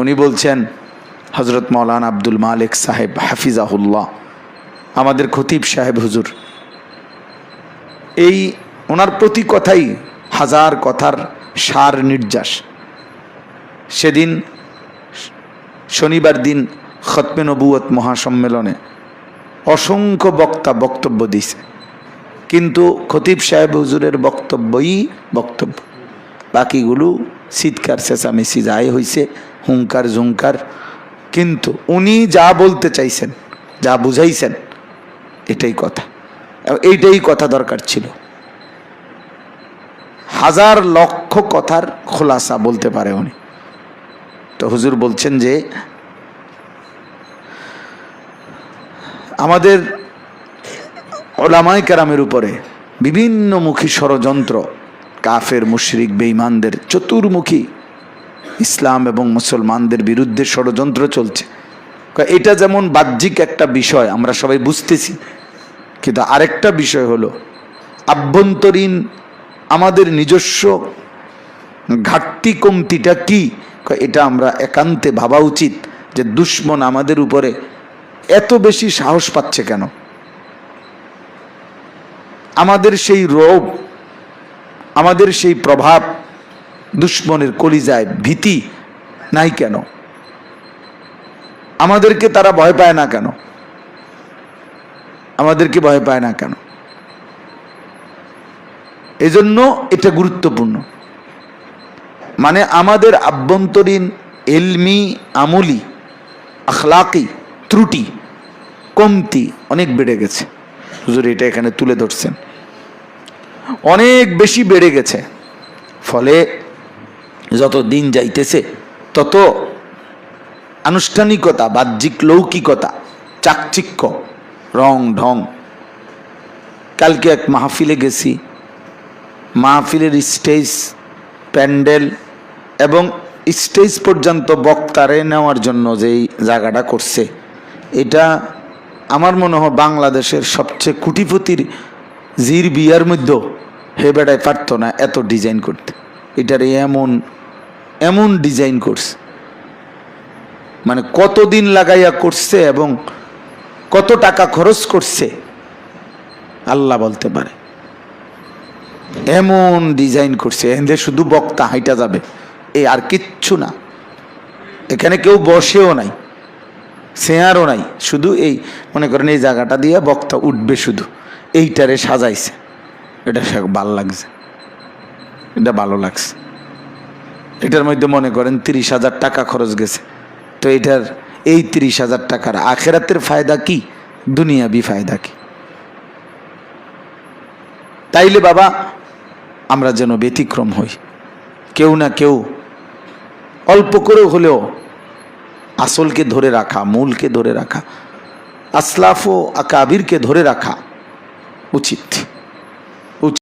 উনি বলছেন হজরত মৌলানা আব্দুল মালিক সাহেব হাফিজাহুল্লাহ, আমাদের খতিব সাহেব হুজুর, এই ওনার প্রতি কথাই হাজার কথার সার নির্যাস। সেদিন শনিবার দিন খতমে নবুয়ত মহাসম্মেলনে অসংখ্য বক্তা বক্তব্য দিছে কিন্তু খতিব সাহেব হুজুরের বক্তব্যই বক্তব্য। বাকিগুলো চিৎকার চেঁচামেচি যাই হয়েছে হুঙ্কার ঝুঙ্কার। কিন্তু উনি যা বলতে চাইছেন, যা বুঝাইছেন, এটাই কথা। এইটাই কথা দরকার ছিল। হাজার লক্ষ কথার খোলাসা বলতে পারে উনি। তো হুজুর বলছেন যে, আমাদের ওলামাই কেরামের উপরে বিভিন্নমুখী ষড়যন্ত্র, কাফের, মুশরিক, বেঈমানদের চতুর্মুখী ইসলাম এবং মুসলমানদের বিরুদ্ধে ষড়যন্ত্র চলছে। এটা যেমন বাহ্যিক একটা বিষয়, আমরা সবাই বুঝতেছি। কিন্তু আরেকটা বিষয় হলো, আভ্যন্তরীণ আমাদের নিজস্ব ঘাটতি কমতিটা কি? এটা আমরা একান্তে ভাবা উচিত যে দুশ্মন আমাদের উপরে এত বেশি সাহস পাচ্ছে কেন? আমাদের সেই রোগ, আমাদের সেই প্রভাব দুশ্মনের কলিজায় ভীতি নাই কেন? আমাদেরকে তারা ভয় পায় না কেন? আমাদেরকে ভয় পায় না কেন? এজন্য এটা গুরুত্বপূর্ণ। মানে আমাদের আভ্যন্তরীণ এলমি, আমলি, আখলাকি, ত্রুটি, কমতি অনেক বেড়ে গেছে। হুজুর, এটা এখানে তুলে ধরছেন। অনেক বেশি বেড়ে গেছে। ফলে যত দিন যাইতেছে, তত আনুষ্ঠানিকতা, বাহ্যিক লৌকিকতা, চাকচিক্য, রং ঢং। কালকে এক মাহফিলে গেছি। মাহফিলের স্টেজ, প্যান্ডেল এবং স্টেজ পর্যন্ত বক্তারে নেওয়ার জন্য যেই জায়গাটা করছে, এটা আমার মনে হয় বাংলাদেশের সবচেয়ে কুটিপতির জির বিয়ার মধ্যেও হে বেড়ায় পারত না এত ডিজাইন করতে। এটার এমন এমন ডিজাইন করছে। মানে কতদিন লাগাইয়া করছে এবং কত টাকা খরচ করছে, আল্লাহ বলতে পারে। এমন ডিজাইন করছে, এদের শুধু বক্তা হাইটা যাবে, এ আর কিচ্ছু না। এখানে কেউ বসেও নাই, চেয়ারও নাই, শুধু এই, মনে করেন এই জায়গাটা দিয়ে বক্তা উঠবে শুধু, এইটারে সাজাইছে। এটা ভালো লাগছে, এটা ভালো লাগছে। এটার মধ্যে মনে করেন তিরিশ হাজার টাকা খরচ গেছে। তো এটার এই তিরিশ হাজার টাকার আখেরাতের ফায়দা কি? দুনিয়াবি ফায়দা কি? তাইলে বাবা, আমরা যেন ব্যতিক্রম হই। কেউ না কেউ অল্প করেও হলেও আসলকে ধরে রাখা, মূলকে ধরে রাখা, আসলাফ ও আকাবিরকে ধরে রাখা উচিত।